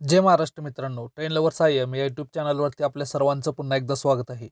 जय महाराष्ट्र मित्रांनो train lover Sayam या YouTube चॅनलवरती आपल्या सर्वांचं पुन्हा एकदा स्वागत आहे.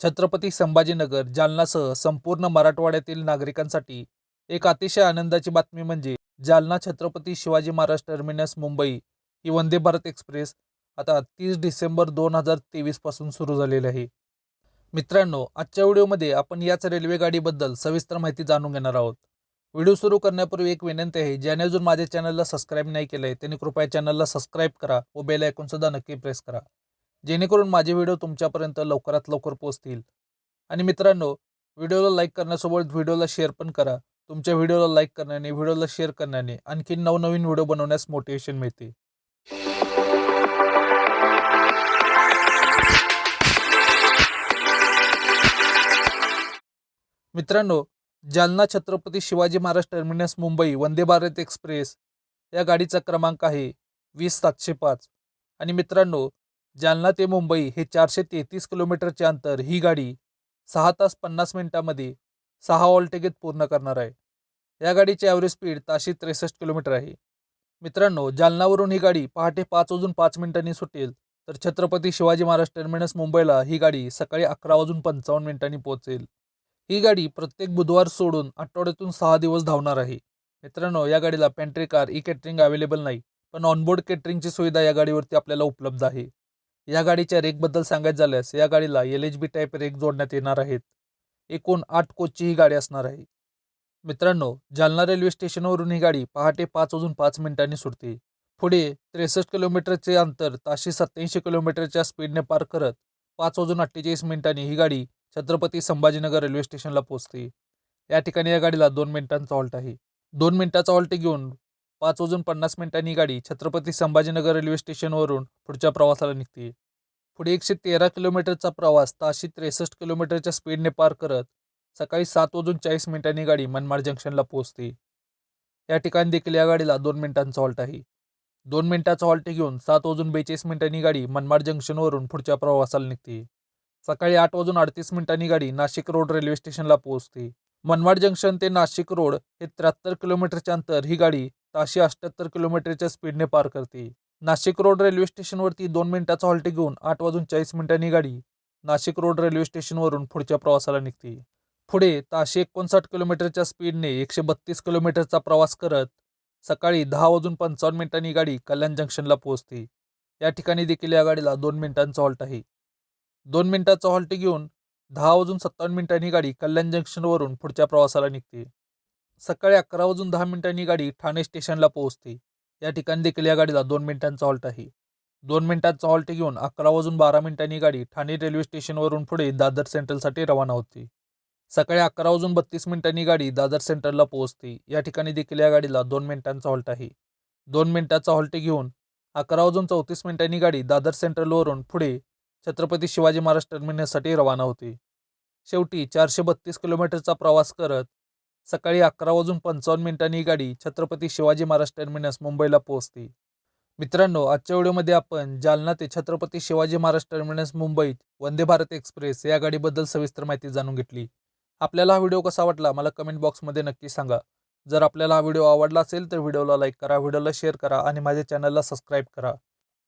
छत्रपती संभाजीनगर जालनासह संपूर्ण मराठवाड्यातील नागरिकांसाठी एक अतिशय आनंदाची बातमी म्हणजे जालना छत्रपती शिवाजी महाराज टर्मिनस मुंबई ही वंदे भारत एक्सप्रेस आता तीस डिसेंबर दोन हजार तेवीसपासून सुरू झालेली आहे. मित्रांनो आजच्या व्हिडिओमध्ये आपण याच रेल्वे गाडीबद्दल सविस्तर माहिती जाणून घेणार आहोत. व्हिडिओ सुरू करण्यापूर्वी एक विनंती आहे ज्याने अजून माझ्या चॅनलला सबस्क्राईब नाही केलं आहे त्यांनी कृपया चॅनलला सबस्क्राईब करा व बेल सुद्धा नक्की प्रेस करा. जेणेकरून माझे व्हिडिओ तुमच्यापर्यंत लवकरात लवकर पोहोचतील. आणि मित्रांनो व्हिडिओला लाईक करण्यासोबत व्हिडिओला शेअर पण करा. तुमच्या व्हिडिओला लाईक करण्याने व्हिडिओला शेअर करण्याने आणखी नवनवीन व्हिडिओ बनवण्यास मोटिवेशन मिळते. मित्रांनो जालना छत्रपती शिवाजी महाराज टर्मिनस मुंबई वंदे भारत एक्सप्रेस या गाडीचा क्रमांक आहे वीस सातशे पाच. आणि मित्रांनो जालना ते मुंबई हे चारशे तेहतीस किलोमीटरचे अंतर ही गाडी सहा तास पन्नास मिनिटामध्ये सहा ऑलटेगेत पूर्ण करणार आहे. या गाडीची ॲव्हरेज स्पीड ताशी त्रेसष्ट किलोमीटर आहे. मित्रांनो जालनावरून ही गाडी पहाटे पाच वाजून पाच मिनिटांनी सुटेल. तर छत्रपती शिवाजी महाराज टर्मिनस मुंबईला ही गाडी सकाळी अकरा वाजून पंचावन्न मिनिटांनी पोहोचेल. ही गाडी प्रत्येक बुधवार सोडून आठवड्यातून सहा दिवस धावणार आहे. मित्रांनो या गाडीला pantry car e catering available नाही पण ऑनबोर्ड केटरिंगची सुविधा या गाडीवरती आपल्याला उपलब्ध आहे. या गाडीच्या रेकबद्दल सांगायचं झाल्यास या गाडीला L H B type rake जोडण्यात येणार आहेत. एकूण आठ कोचची ही गाडी असणार आहे. मित्रांनो जालना रेल्वे स्टेशनवरून ही गाडी पहाटे पाच वाजून पाच मिनिटांनी सुटते. पुढे त्रेसष्ट किलोमीटरचे अंतर ताशे सत्याऐंशी किलोमीटरच्या स्पीडने पार करत पाच वाजून अठ्ठेचाळीस मिनिटांनी ही गाडी छत्रपती संभाजीनगर रेल्वे स्टेशनला पोहोचते. या ठिकाणी या गाडीला दोन मिनिटांचा हॉल्ट आहे. दोन मिनिटाचा हॉल्ट घेऊन पाच वाजून पन्नास मिनिटांनी गाडी छत्रपती संभाजीनगर रेल्वे स्टेशनवरून पुढच्या प्रवासाला निघते. पुढे एकशे तेरा किलोमीटरचा प्रवास ताशी त्रेसष्ट किलोमीटरच्या स्पीडने पार करत सकाळी सात वाजून चाळीस मिनिटांनी गाडी मनमाड जंक्शनला पोहोचते. या ठिकाणी देखील या गाडीला दोन मिनिटांचा हॉल्ट आहे. दोन मिनिटाचा हॉल्ट घेऊन सात वाजून बेचाळीस मिनिटांनी गाडी मनमाड जंक्शनवरून पुढच्या प्रवासाला निघते. सकाळी आठ वाजून अडतीस मिनिटांनी गाडी नाशिक रोड रेल्वे स्टेशनला पोहोचते. मनमाड जंक्शन ते नाशिक रोड हे त्र्याहत्तर किलोमीटरचे अंतर ही गाडी ताशे अठ्ठ्याहत्तर किलोमीटरच्या स्पीडने पार करते. नाशिक रोड रेल्वे स्टेशनवरती दोन मिनिटाचा हॉल्ट घेऊन आठ वाजून चाळीस मिनिटांनी गाडी नाशिक रोड रेल्वे स्टेशनवरून पुढच्या प्रवासाला निघते. पुढे ताशे एकोणसाठ किलोमीटरच्या स्पीडने एकशे बत्तीस किलोमीटरचा प्रवास करत सकाळी दहा वाजून पंचावन्न मिनिटांनी गाडी कल्याण जंक्शनला पोहोचते. या ठिकाणी देखील या गाडीला दोन मिनिटांचा हॉल्ट आहे. दोन मिनिटाचा हॉल्ट घेऊन दहा वाजून सत्तावन्न मिनिटांनी गाडी कल्याण जंक्शनवरून पुढच्या प्रवासाला निघते. सकाळी अकरा वाजून दहा मिनिटांनी गाडी ठाणे स्टेशनला पोहोचते. या ठिकाणी देखील या गाडीला दोन मिनिटांचा हॉल्ट आहे. दोन मिनिटांचा हॉल्ट घेऊन अकरा वाजून बारा मिनिटांनी गाडी ठाणे रेल्वे स्टेशनवरून पुढे दादर सेंट्रलसाठी रवाना होते. सकाळी अकरा वाजून बत्तीस मिनिटांनी गाडी दादर सेंट्रलला पोहोचते. या ठिकाणी देखील या गाडीला दोन मिनिटांचा हॉल्ट आहे. दोन मिनिटाचा हॉल्ट घेऊन अकरा वाजून चौतीस मिनिटांनी गाडी दादर सेंट्रलवरून पुढे छत्रपती शिवाजी महाराज टर्मिनससाठी रवाना होते. शेवटी चारशे बत्तीस किलोमीटरचा प्रवास करत सकाळी अकरा वाजून पंचावन्न मिनिटांनी ही गाडी छत्रपती शिवाजी महाराज टर्मिनस मुंबईला पोहोचते. मित्रांनो आजच्या व्हिडिओमध्ये आपण जालना ते छत्रपती शिवाजी महाराज टर्मिनस मुंबईत वंदे भारत एक्सप्रेस या गाडीबद्दल सविस्तर माहिती जाणून घेतली. आपल्याला हा व्हिडिओ कसा वाटला मला कमेंट बॉक्समध्ये नक्की सांगा. जर आपल्याला हा व्हिडिओ आवडला असेल तर व्हिडिओला लाईक करा व्हिडिओला शेअर करा आणि माझ्या चॅनलला सबस्क्राईब करा.